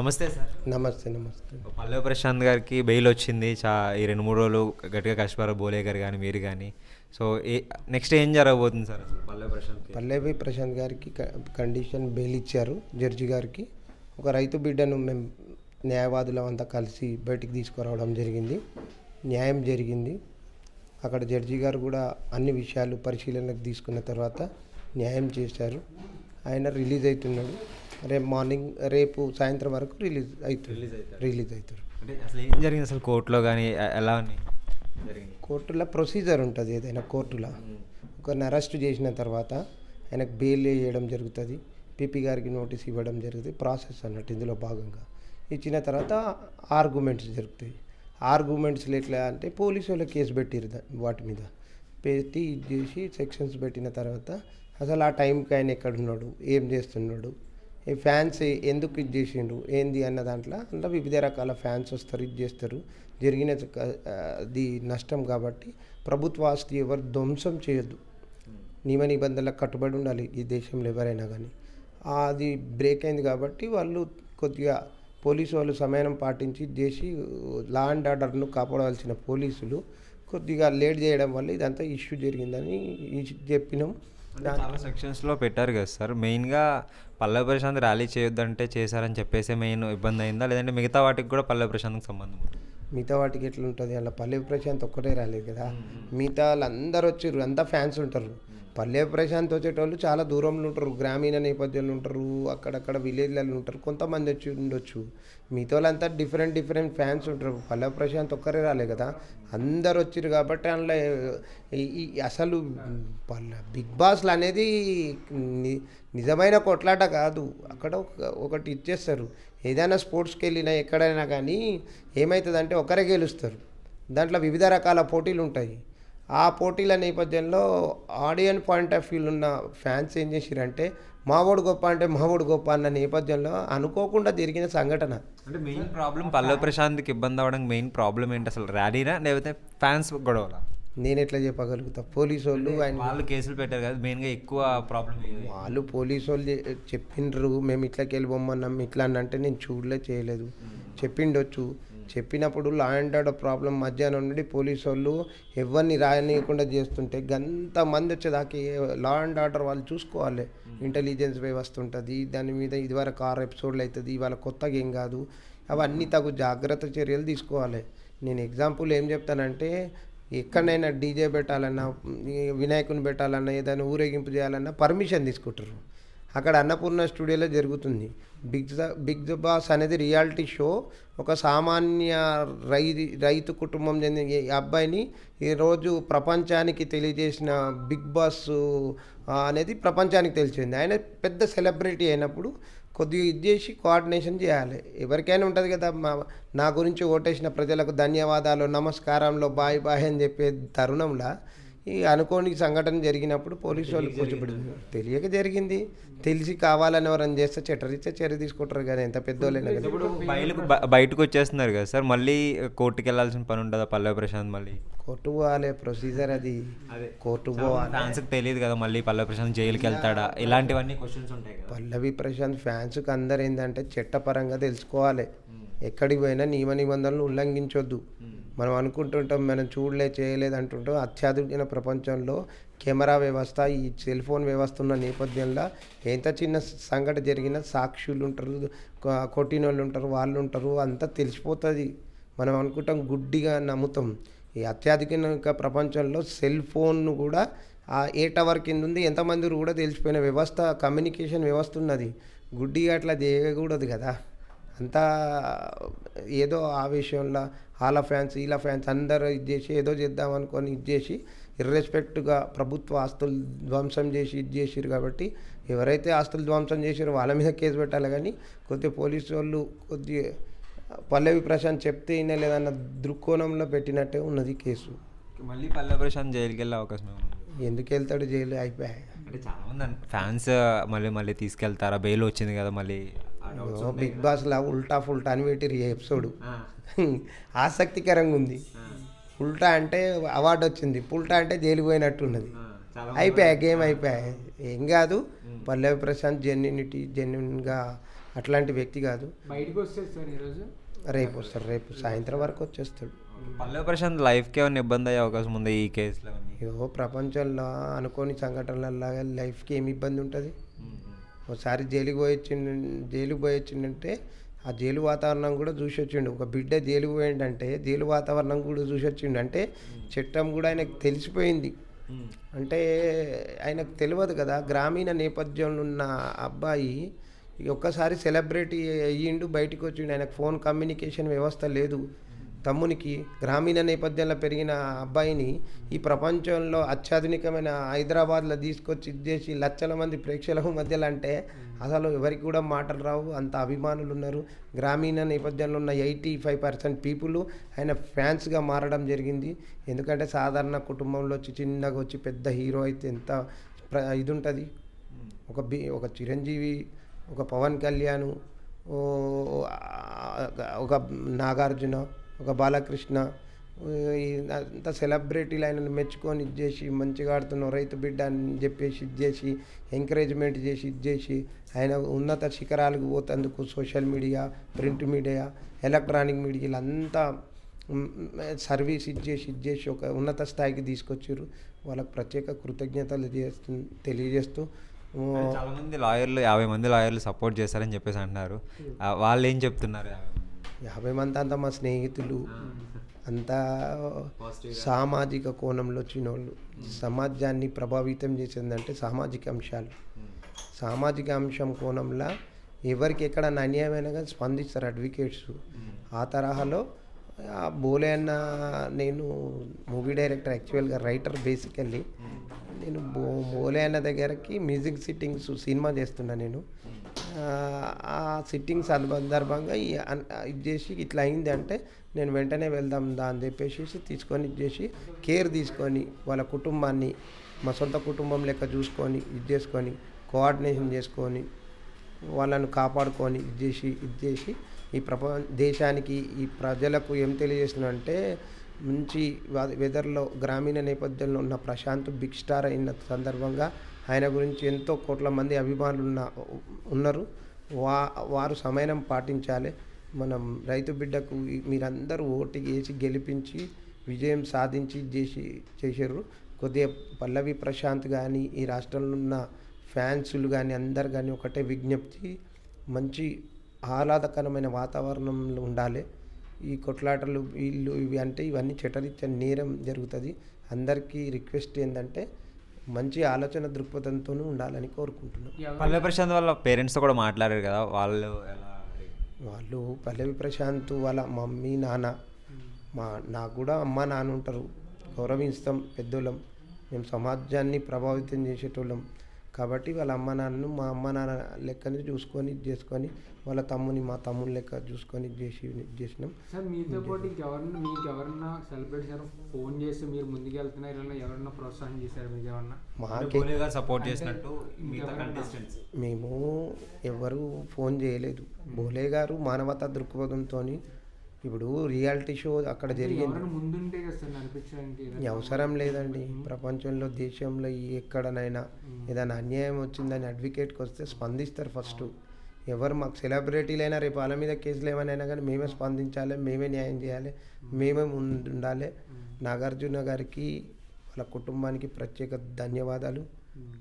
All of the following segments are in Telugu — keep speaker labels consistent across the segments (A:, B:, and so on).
A: నమస్తే సార్.
B: నమస్తే నమస్తే.
A: పల్లవి ప్రశాంత్ గారికి బెయిల్ వచ్చింది. చా ఈ రెండు మూడు రోజులు గట్టిగా కష్టపడారు బోలే గారు కానీ మీరు కానీ సో ఏ నెక్స్ట్ ఏం జరగబోతుంది సార్ అసలు పల్లవి ప్రశాంత్
B: పల్లవి ప్రశాంత్ గారికి కండిషన్ బెయిల్ ఇచ్చారు జడ్జి గారికి. ఒక రైతు బిడ్డను మేము న్యాయవాదులం అంతా కలిసి బయటికి తీసుకురావడం జరిగింది. న్యాయం జరిగింది. అక్కడ జడ్జి గారు కూడా అన్ని విషయాలు పరిశీలనకు తీసుకున్న తర్వాత న్యాయం చేశారు. ఆయన రిలీజ్ అవుతున్నాడు. రేపు మార్నింగ్ రేపు సాయంత్రం వరకు రిలీజ్ అవుతుంది.
A: రిలీజ్ అవుతారు.
B: రిలీజ్ అవుతారు.
A: అంటే అసలు ఏం జరిగింది అసలు కోర్టులో కానీ ఎలా అని జరిగింది.
B: కోర్టులో ప్రొసీజర్ ఉంటుంది ఏదైనా కోర్టులో. ఒకరిని అరెస్ట్ చేసిన తర్వాత ఆయనకు బెయిల్ వేయడం జరుగుతుంది పీపీ గారికి నోటీస్ ఇవ్వడం జరుగుతుంది ప్రాసెస్ అన్నట్టు ఇందులో భాగంగా. ఇచ్చిన తర్వాత ఆర్గ్యుమెంట్స్ జరుగుతాయి. ఆర్గ్యుమెంట్స్లో ఎట్లా అంటే పోలీసు వాళ్ళు కేసు పెట్టిరు వాటి మీద. పెట్టి ఇది చేసి సెక్షన్స్ పెట్టిన తర్వాత అసలు ఆ టైంకి ఆయన ఎక్కడున్నాడు ఏం చేస్తున్నాడు ఈ ఫ్యాన్స్ ఎందుకు ఇది చేసిండు ఏంది అన్న దాంట్లో అందులో వివిధ రకాల ఫ్యాన్స్ వస్తారు ఇది చేస్తారు. జరిగిన అది నష్టం కాబట్టి ప్రభుత్వ ఆస్తి ఎవరు ధ్వంసం చేయొద్దు. నియమ నిబంధనలకు కట్టుబడి ఉండాలి ఈ దేశంలో ఎవరైనా కానీ. అది బ్రేక్ అయింది కాబట్టి వాళ్ళు కొద్దిగా పోలీసు వాళ్ళు సమయం పాటించి ఇది చేసి లా అండ్ ఆర్డర్ను కాపాడవలసిన పోలీసులు కొద్దిగా లేట్ చేయడం వల్ల ఇదంతా ఇష్యూ జరిగిందని చెప్పినాం.
A: చాలా సెక్షన్స్లో పెట్టారు కదా సార్. మెయిన్గా పల్లవి ప్రశాంత్ ర్యాలీ చేయొద్దంటే చేశారని చెప్పేసి మెయిన్ ఇబ్బంది అయిందా? లేదంటే మిగతా వాటికి కూడా పల్లవి ప్రశాంత్కి సంబంధం ఉందా?
B: మిగతా వాటికి ఎట్లా ఉంటుంది అలా పల్లె ప్రశాంత్ ఒక్కటే రాలేదు కదా. మిగతా వాళ్ళందరూ వచ్చారు అంతా ఫ్యాన్స్ ఉంటారు. పల్లె ప్రశాంత్ వచ్చేటోళ్ళు చాలా దూరంలో ఉంటారు గ్రామీణ నేపథ్యంలో ఉంటారు అక్కడక్కడ విలేజ్లలో ఉంటారు కొంతమంది వచ్చి ఉండొచ్చు. మిగతా వాళ్ళంతా డిఫరెంట్ డిఫరెంట్ ఫ్యాన్స్ ఉంటారు. పల్లె ప్రశాంత్ ఒక్కరే రాలే కదా. అందరు వచ్చారు కాబట్టి అందులో ఈ- అసలు పల్లె బిగ్ బాస్లు అనేది నిజమైన కొట్లాట కాదు. అక్కడ ఒక- ఒకటి ఇచ్చేస్తారు. ఏదైనా స్పోర్ట్స్కి వెళ్ళినా ఎక్కడైనా కానీ ఏమవుతుందంటే ఒకరే గెలుస్తారు. దాంట్లో వివిధ రకాల పోటీలు ఉంటాయి. ఆ పోటీల నేపథ్యంలో ఆడియన్ పాయింట్ ఆఫ్ వ్యూ ఉన్న ఫ్యాన్స్ ఏం చేసిరంటే మావోడు గొప్ప అంటే మావోడు గొప్ప అన్న నేపథ్యంలో అనుకోకుండా జరిగిన సంఘటన.
A: అంటే మెయిన్ ప్రాబ్లం పల్లవి ప్రశాంత్కి ఇబ్బంది అవ్వడానికి మెయిన్ ప్రాబ్లం ఏంటి? అసలు ర్యాలీనా? లేకపోతే ఫ్యాన్స్ గొడవలా?
B: నేను ఎట్లా చెప్పగలుగుతా? పోలీసు వాళ్ళు ఆయన
A: వాళ్ళు కేసులు పెట్టారు కదా మెయిన్గా ఎక్కువ ప్రాబ్లం
B: వాళ్ళు పోలీసు వాళ్ళు చెప్పిండ్రు మేము ఇట్లకి వెళ్ళిపోమన్నాం ఇట్లా అని అంటే నేను చూడలే చేయలేదు. చెప్పిండొచ్చు. చెప్పినప్పుడు లా అండ్ ఆర్డర్ ప్రాబ్లం మధ్యాహ్నం నుండి పోలీసు వాళ్ళు ఎవరిని రాయనీయకుండా చేస్తుంటే గంత మంది వచ్చేదాకా లా అండ్ ఆర్డర్ వాళ్ళు చూసుకోవాలి. ఇంటెలిజెన్స్ వ్యవస్థ ఉంటుంది దాని మీద ఇదివరకు ఆరు ఎపిసోడ్లు అవుతుంది ఇవాళ కొత్తగా ఏం కాదు. అవన్నీ తగు జాగ్రత్త చర్యలు తీసుకోవాలి. నేను ఎగ్జాంపుల్ ఏం చెప్తానంటే ఎక్కడైనా డీజే పెట్టాలన్నా వినాయకుని పెట్టాలన్నా ఏదైనా ఊరేగింపు చేయాలన్నా పర్మిషన్ తీసుకుంటారు. అక్కడ అన్నపూర్ణ స్టూడియోలో జరుగుతుంది. బిగ్ బిగ్ బాస్ అనేది రియాలిటీ షో. ఒక సామాన్య రై రైతు కుటుంబం చెందిన ఈ అబ్బాయిని ఈరోజు ప్రపంచానికి తెలియజేసిన బిగ్ బాస్ అనేది ప్రపంచానికి తెలిసింది. ఆయన పెద్ద సెలబ్రిటీ అయినప్పుడు కొద్దిగా ఇది చేసి కోఆర్డినేషన్ చేయాలి. ఎవరికైనా ఉంటుంది కదా మా నా గురించి ఓటేసిన ప్రజలకు ధన్యవాదాలు నమస్కారంలో బాయ్ బాయ్ అని చెప్పే తరుణంలో ఈ అనుకోని సంఘటన జరిగినప్పుడు పోలీసు వాళ్ళు కూర్చోబెట్టింది తెలియక జరిగింది. తెలిసి కావాలని ఎవరైనా చేస్తే చట్టరీత్యా చర్య తీసుకుంటారు కదా ఎంత పెద్దోళ్ళైనా కదా.
A: ఇప్పుడు బయటకు బ- బయటకు వచ్చేస్తున్నారు కదా సార్ మళ్ళీ కోర్టుకి వెళ్ళాల్సిన పని ఉంటుందా పల్లవి ప్రశాంత్ మళ్ళీ?
B: కోర్టు పోవాలి ప్రొసీజర్ అది. కోర్టు పోవాలి.
A: ఫ్యాన్స్కి తెలియదు కదా మళ్ళీ పల్లవి ప్రశాంత్ జైలుకి వెళ్తాడా? ఇలాంటివన్నీ క్వశ్చన్స్ ఉంటాయి కదా.
B: పల్లవి ప్రశాంత్ ఫ్యాన్స్కి అందరు ఏంటంటే చట్టపరంగా తెలుసుకోవాలి. ఎక్కడికి పోయినా నియమ నిబంధనలు ఉల్లంఘించొద్దు. మనం అనుకుంటుంటాం మనం చూడలే చేయలేదు అంటుంటాం. అత్యాధునిక ప్రపంచంలో కెమెరా వ్యవస్థ ఈ సెల్ ఫోన్ వ్యవస్థ ఉన్న నేపథ్యంలో ఎంత చిన్న సంఘటన జరిగినా సాక్షులు ఉంటారు కొట్టిన వాళ్ళు ఉంటారు వాళ్ళు ఉంటారు అంతా తెలిసిపోతుంది. మనం అనుకుంటాం గుడ్డిగా నమ్ముతాం. ఈ అత్యాధునిక ప్రపంచంలో సెల్ ఫోన్ను కూడా ఆ ఏ టవర్ కింద ఉంది ఎంతమంది కూడా తెలిసిపోయిన వ్యవస్థ కమ్యూనికేషన్ వ్యవస్థ ఉన్నది. గుడ్డిగా అట్లా చేయకూడదు కదా. అంతా ఏదో ఆవేశంలో వాళ్ళ ఫ్యాన్స్ వీళ్ళ ఫ్యాన్స్ అందరూ ఇది చేసి ఏదో చేద్దాం అనుకొని ఇది చేసి ఇర్రెస్పెక్ట్గా ప్రభుత్వ ఆస్తులు ధ్వంసం చేసి ఇది చేసిరు కాబట్టి ఎవరైతే ఆస్తులు ధ్వంసం చేసారో వాళ్ళ మీద కేసు పెట్టాలి కానీ కొద్దిగా పోలీసు వాళ్ళు కొద్దిగా పల్లవి ప్రశాంత్ చెప్తే ఈయన లేదన్న దృక్కోణంలో పెట్టినట్టే ఉన్నది కేసు.
A: మళ్ళీ పల్లవి ప్రశాంత్ జైలుకి వెళ్ళే అవకాశం?
B: ఎందుకు వెళ్తాడు జైలు? అయిపోయాయి
A: అంటే చాలా మంది ఫ్యాన్స్ మళ్ళీ మళ్ళీ తీసుకెళ్తారా? బెయిల్ వచ్చింది కదా మళ్ళీ.
B: బిగ్ బాస్లా ఉల్టా ఫుల్టా అని పెట్టిరు ఈ ఎపిసోడ్.
A: ఆ,
B: ఆసక్తికరంగా ఉంది. ఉల్టా అంటే అవార్డు వచ్చింది. పుల్టా అంటే జైలు పోయినట్టు ఉన్నది
A: ఆ, చాలా
B: అయిపోయా గేమ్ అయిపోయా? ఏం కాదు. పల్లవి ప్రశాంత్ జెన్యునిటీ జెన్యున్గా అట్లాంటి వ్యక్తి కాదు.
C: బయటకు ఈరోజు?
B: రేపు వస్తాడు రేపు సాయంత్రం వరకు వచ్చేస్తాడు.
A: పల్లవి ప్రశాంత్ లైఫ్కి ఏమైనా ఇబ్బంది అయ్యే అవకాశం ఉంది ఈ కేసులో?
B: ఇగో ప్రపంచంలో అనుకోని సంఘటనలలాగా లైఫ్కి ఏమి ఇబ్బంది ఉంటుంది? ఒకసారి జైలుకి పోయి వచ్చిండు జైలుకి పోయి వచ్చిండంటే ఆ జైలు వాతావరణం కూడా చూసి వచ్చిండు ఒక బిడ్డ జైలుకి పోయిండంటే జైలు వాతావరణం కూడా చూసి వచ్చిండు అంటే చట్టం కూడా ఆయనకు తెలిసిపోయింది. అంటే ఆయనకు తెలియదు కదా గ్రామీణ నేపథ్యంలో ఉన్న అబ్బాయి ఒక్కసారి సెలబ్రిటీ అయ్యిండు బయటకు వచ్చిండు. ఆయనకు ఫోన్ కమ్యూనికేషన్ వ్యవస్థ లేదు. తమ్మునికి గ్రామీణ నేపథ్యంలో పెరిగిన అబ్బాయిని ఈ ప్రపంచంలో అత్యాధునికమైన హైదరాబాద్లో తీసుకొచ్చి ఇది చేసి లక్షల మంది ప్రేక్షకుల మధ్యలో అంటే అసలు ఎవరికి కూడా మాటలు రావు. అంత అభిమానులు ఉన్నారు. గ్రామీణ నేపథ్యంలో ఉన్న ఎయిటీ ఫైవ్ పర్సెంట్ పీపుల్ ఆయన ఫ్యాన్స్గా మారడం జరిగింది. ఎందుకంటే సాధారణ కుటుంబంలో వచ్చి చిన్నగా వచ్చి పెద్ద హీరో అయితే ఎంత ప్ర- ఇది ఉంటుంది. ఒక బి ఒక చిరంజీవి ఒక పవన్ కళ్యాణ్ ఓ, ఒక నాగార్జున ఒక బాలకృష్ణ అంత సెలబ్రిటీలు ఆయనను మెచ్చుకొని ఇది చేసి మంచిగా ఆడుతున్నావు రైతు బిడ్డ అని చెప్పేసి ఇది చేసి ఎంకరేజ్మెంట్ చేసి ఇది చేసి ఆయన ఉన్నత శిఖరాలకు పోతందుకు social media print media electronic మీడియాలు అంతా సర్వీస్ ఇచ్చేసి ఇచ్చేసి ఒక ఉన్నత స్థాయికి తీసుకొచ్చారు. వాళ్ళకి ప్రత్యేక కృతజ్ఞతలు చేస్తూ తెలియజేస్తూ ఓ,
A: చాలా మంది లాయర్లు యాభై మంది లాయర్లు సపోర్ట్ చేస్తారని చెప్పేసి అంటున్నారు. వాళ్ళు ఏం చెప్తున్నారు? యాభై మంది?
B: అంతా మా స్నేహితులు. అంతా సామాజిక కోణంలో వచ్చిన వాళ్ళు సమాజాన్ని ప్రభావితం చేసిందంటే సామాజిక అంశాలు. సామాజిక అంశం కోణంలో ఎవరికి ఎక్కడ అన్యాయమైనా కానీ స్పందిస్తారు అడ్వకేట్స్. ఆ తరహాలో బోలే అన్న నేను మూవీ డైరెక్టర్ యాక్చువల్గా రైటర్ బేసికల్లీ నేను బో బోలే అన్న దగ్గరకి మ్యూజిక్ సిట్టింగ్స్ సినిమా చేస్తున్నా నేను. ఆ, సిట్టింగ్స్ సిట్టింగ్ సందర్భంగా ఇది చేసి ఇట్లా అయింది అంటే నేను వెంటనే వెళ్దాం దా అని చెప్పేసి తీసుకొని ఇది చేసి కేర్ తీసుకొని వాళ్ళ కుటుంబాన్ని మా సొంత కుటుంబం లెక్క చూసుకొని ఇది చేసుకొని కోఆర్డినేషన్ చేసుకొని వాళ్ళను కాపాడుకొని ఇది చేసి ఇది చేసి ఈ ప్రపంచ దేశానికి ఈ ప్రజలకు ఏం తెలియజేస్తున్నా అంటే మంచి వెదర్లో గ్రామీణ నేపథ్యంలో ఉన్న ప్రశాంత్ బిగ్ స్టార్ అయిన సందర్భంగా ఆయన గురించి ఎంతో కోట్ల మంది అభిమానులు ఉన్న ఉన్నారు. వా వారు సమయం పాటించాలి. మనం రైతు బిడ్డకు మీరందరూ ఓటు వేసి గెలిపించి విజయం సాధించి చేసి చేశారు. కొద్దిగా పల్లవి ప్రశాంత్ కానీ ఈ రాష్ట్రంలో ఉన్న ఫ్యాన్సులు కానీ అందరు కానీ ఒకటే విజ్ఞప్తి. మంచి ఆహ్లాదకరమైన వాతావరణంలో ఉండాలి. ఈ కొట్లాటలు వీళ్ళు ఇవి అంటే ఇవన్నీ చట్టరీత్యా నేరం జరుగుతుంది. అందరికీ రిక్వెస్ట్ ఏంటంటే మంచి ఆలోచన దృక్పథంతోనూ ఉండాలని కోరుకుంటున్నాం.
A: పల్లవి ప్రశాంత్ వాళ్ళ పేరెంట్స్తో కూడా మాట్లాడారు కదా వాళ్ళు ఎలా
B: వాళ్ళు పల్లవి ప్రశాంత్ వాళ్ళ మమ్మీ నాన్న మా నాకు కూడా అమ్మ నాన్న ఉంటారు. గౌరవిస్తాం పెద్దోళ్ళం. మేము సమాజాన్ని ప్రభావితం చేసేటోళ్ళం. కాబట్టి వాళ్ళ అమ్మ నాన్నను మా అమ్మ నాన్న లెక్కని చూసుకొని ఇది చేసుకొని వాళ్ళ తమ్ముని మా తమ్ముని లెక్క చూసుకొని ఇది చేసి ఇది చేసినాం.
C: సార్ మీతో పాటు ఇంకెవరన్నా మీకు ఎవరన్నా సెలబ్రేట్ చేశారు ఫోన్ చేసి మీరు ముందుకు వెళ్తున్నారు ఇలా ఎవరన్నా ప్రోత్సాహం చేశారు మీకు ఏమన్నా
B: మాకే
A: సపోర్ట్ చేసినట్టు.
B: మేము ఎవరు ఫోన్ చేయలేదు. బోలే గారు మానవతా దృక్పథంతో ఇప్పుడు రియాలిటీ షో అక్కడ జరిగింది. అవసరం లేదండి. ప్రపంచంలో దేశంలో ఎక్కడనైనా ఏదైనా అన్యాయం వచ్చిందని అడ్వకేట్కి వస్తే స్పందిస్తారు ఫస్ట్. ఎవరు మాకు సెలబ్రిటీలైనా రేపు వాళ్ళ మీద కేసులు ఏమైనా కానీ మేమే స్పందించాలి మేమే న్యాయం చేయాలి మేమే. ఉండాలి నాగార్జున గారికి వాళ్ళ కుటుంబానికి ప్రత్యేక ధన్యవాదాలు.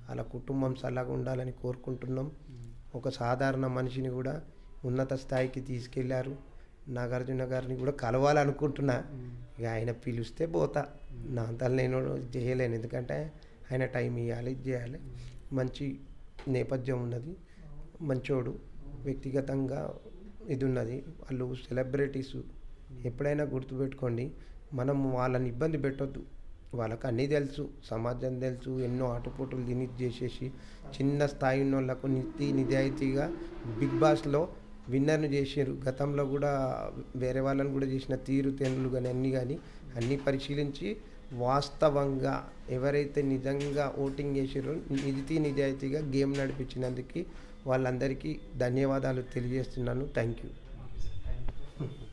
B: వాళ్ళ కుటుంబం చల్లగా ఉండాలని కోరుకుంటున్నాం. ఒక సాధారణ మనిషిని కూడా ఉన్నత స్థాయికి తీసుకెళ్ళారు. నాగార్జున గారిని కూడా కలవాలనుకుంటున్నా. ఇక ఆయన పిలిస్తే పోతా. నా అంతా నేను చేయలేను. ఎందుకంటే ఆయన టైం ఇవ్వాలి చేయాలి. మంచి నేపథ్యం ఉన్నది. మంచోడు వ్యక్తిగతంగా ఇది ఉన్నది. వాళ్ళు సెలబ్రిటీస్ ఎప్పుడైనా గుర్తుపెట్టుకోండి. మనం వాళ్ళని ఇబ్బంది పెట్టొద్దు. వాళ్ళకి అన్నీ తెలుసు. సమాజం తెలుసు. ఎన్నో ఆటుపోటులు తిని చేసేసి చిన్న స్థాయి ఉన్న వాళ్ళకు నితి నిజాయితీగా బిగ్ బాస్లో విన్నర్ను చేసారు గతంలో కూడా వేరే వాళ్ళని కూడా చేసిన తీరు తెన్నులు కానీ అన్నీ కానీ అన్నీ పరిశీలించి వాస్తవంగా ఎవరైతే నిజంగా ఓటింగ్ చేసారో నిజాయితీ నిజాయితీగా గేమ్ నడిపించినందుకు వాళ్ళందరికీ ధన్యవాదాలు తెలియజేస్తున్నాను. Thank you